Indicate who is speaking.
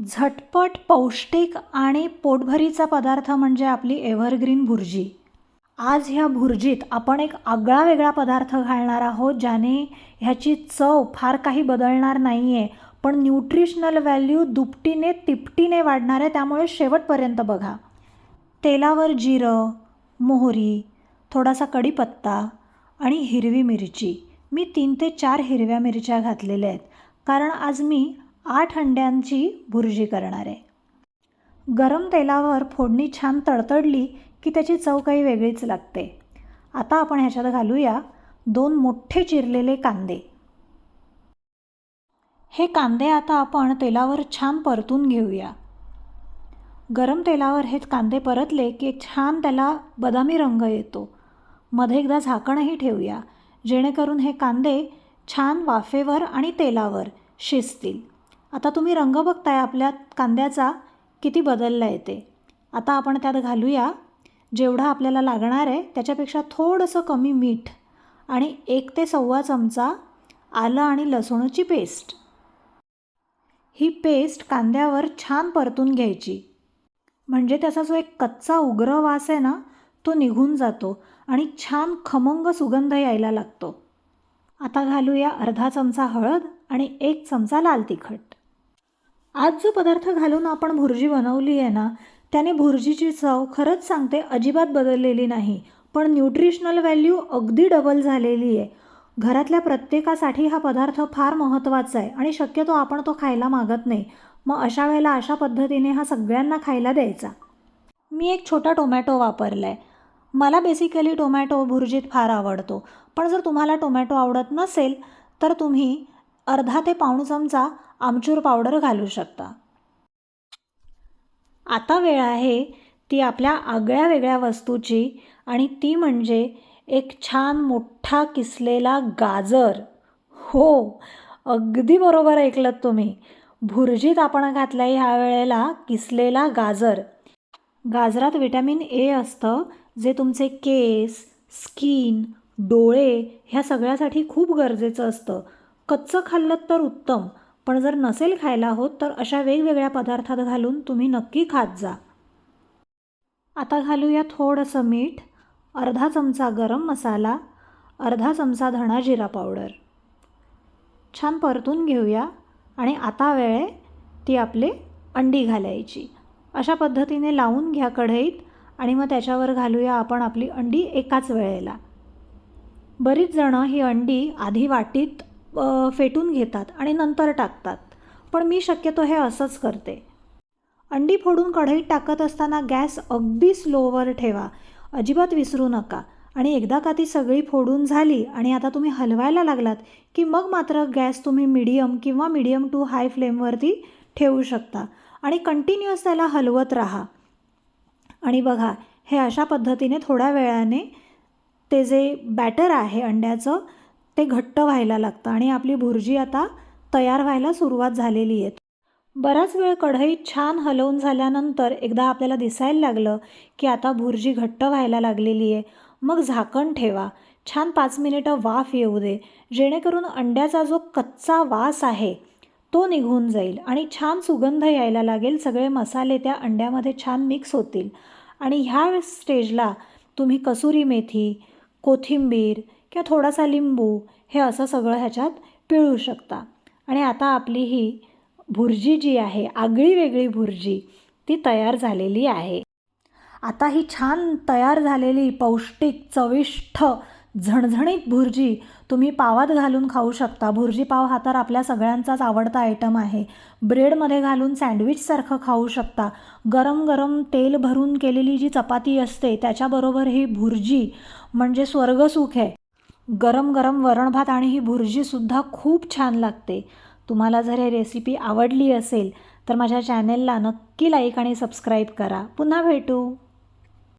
Speaker 1: झटपट पौष्टिक आणि पोटभरीचा पदार्थ म्हणजे आपली एव्हरग्रीन भुर्जी. आज ह्या भुर्जीत आपण एक आगळा वेगळा पदार्थ घालणार आहोत ज्याने ह्याची चव फार काही बदलणार नाही आहे पण न्यूट्रिशनल व्हॅल्यू दुपटीने तिपटीने वाढणार आहे त्यामुळे शेवटपर्यंत बघा. तेलावर जिरं मोहरी थोडासा कढीपत्ता आणि हिरवी मिरची. मी तीन ते चार हिरव्या मिरच्या घातलेल्या आहेत. कारण आज मी आठ अंड्यांची भुर्जी करणार. आहे गरम तेलावर फोडणी छान तडतडली की त्याची चव काही वेगळीच लागते. आता आपण ह्याच्यात घालूया दोन मोठे चिरलेले कांदे. हे कांदे आता आपण तेलावर छान परतून घेऊया. गरम तेलावर हे कांदे परतले की एक छान त्याला बदामी रंग येतो. मध्ये एकदा झाकणही ठेवूया जेणेकरून हे कांदे छान वाफेवर आणि तेलावर शिजतील. आता तुम्ही रंग बघताय आपल्या कांद्याचा किती बदलला येते आता आपण त्यात घालूया. जेवढा आपल्याला लागणार आहे त्याच्यापेक्षा थोडंसं कमी मीठ आणि एक ते सव्वा चमचा आलं आणि लसूणची पेस्ट. ही पेस्ट कांद्यावर छान परतून घ्यायची. म्हणजे त्याचा जो एक कच्चा उग्र वास आहे ना तो निघून जातो आणि छान खमंग सुगंध यायला लागतो. आता घालूया अर्धा चमचा हळद आणि एक चमचा लाल तिखट. आज जो पदार्थ घालून आपण भुर्जी बनवली आहे ना त्याने भुर्जीची चव खरंच सांगते अजिबात बदललेली नाही पण न्यूट्रिशनल व्हॅल्यू अगदी डबल झालेली आहे. घरातल्या प्रत्येकासाठी हा पदार्थ फार महत्त्वाचा आहे आणि शक्यतो आपण तो खायला मागत नाही. मग अशा वेळेला अशा पद्धतीने हा सगळ्यांना खायला द्यायचा. मी एक छोटा टोमॅटो वापरला आहे मला बेसिकली टोमॅटो भुर्जीत फार आवडतो. पण जर तुम्हाला टोमॅटो आवडत नसेल तर तुम्ही अर्धा ते पाऊण चमचा आमचूर पावडर घालू शकता. आता वेळ आहे ती आपल्या आगळ्या वेगळ्या वस्तूची आणि ती म्हणजे एक छान मोठा किसलेला गाजर. हो अगदी बरोबर ऐकलत तुम्ही. भुर्जीत आपण घातला ह्या वेळेला किसलेला गाजर. गाजरात विटॅमिन ए असतं जे तुमचे केस स्किन डोळे ह्या सगळ्यासाठी खूप गरजेचं असतं. कच्चं खाल्लं तर उत्तम पण जर नसेल खायला होत तर अशा वेगवेगळ्या पदार्थात घालून तुम्ही नक्की खात जा. आता घालूया थोडंसं मीठ अर्धा चमचा गरम मसाला अर्धा चमचा धणा जिरा पावडर. छान परतून घेऊया आणि आता वेळ आहे ती आपली अंडी घालायची. अशा पद्धतीने लावून घ्या कढईत आणि मग त्याच्यावर घालूया आपण आपली अंडी एकाच वेळेला. बरीच जणं ही अंडी आधी वाटीत फेटून घेतात आणि नंतर टाकतात. पण मी शक्यतो हे असंच करते. अंडी फोडून कढईत टाकत असताना गॅस अगदी स्लोवर ठेवा. अजिबात विसरू नका. आणि एकदा का ती सगळी फोडून झाली आणि आता तुम्ही हलवायला लागलात की मग मात्र गॅस तुम्ही मिडियम किंवा मिडियम टू हाय फ्लेमवरती ठेवू शकता. आणि कंटिन्युअस त्याला हलवत राहा. आणि बघा हे अशा पद्धतीने थोड्या वेळाने ते जे बॅटर आहे अंड्याचं ते घट्ट व्हायला लागतं आणि आपली भुर्जी आता तयार व्हायला सुरुवात झालेली आहे. बराच वेळ कढई छान हलवून झाल्यानंतर एकदा आपल्याला दिसायला लागलं की आता भुर्जी घट्ट व्हायला लागलेली आहे. मग झाकण ठेवा. छान पाच मिनिटं वाफ येऊ दे. जेणेकरून अंड्याचा जो कच्चा वास आहे तो निघून जाईल आणि छान सुगंध यायला लागेल. सगळे मसाले त्या अंड्यामध्ये छान मिक्स होतील. आणि ह्या स्टेजला तुम्ही कसुरी मेथी कोथिंबीर किंवा थोडासा लिंबू हे असं सगळं ह्याच्यात पिळू शकता. आणि आता आपली ही भुर्जी जी आहे आगळी वेगळी भुर्जी ती तयार झालेली आहे. आता ही छान तयार झालेली पौष्टिक चविष्ट झणझणीत भुर्जी तुम्ही पावात घालून खाऊ शकता. भुर्जी पाव हा तर आपल्या सगळ्यांचाच आवडता आयटम आहे. ब्रेडमध्ये घालून सँडविचसारखं खाऊ शकता. गरम गरम तेल भरून केलेली जी चपाती असते त्याच्याबरोबर ही भुर्जी म्हणजे स्वर्गसुख आहे. गरम गरम वरण भात आणि ही भुर्जीसुद्धा खूप छान लागते. तुम्हाला जर ही रेसिपी आवडली असेल तर माझ्या चॅनेलला नक्की लाईक आणि सबस्क्राईब करा. पुन्हा भेटू.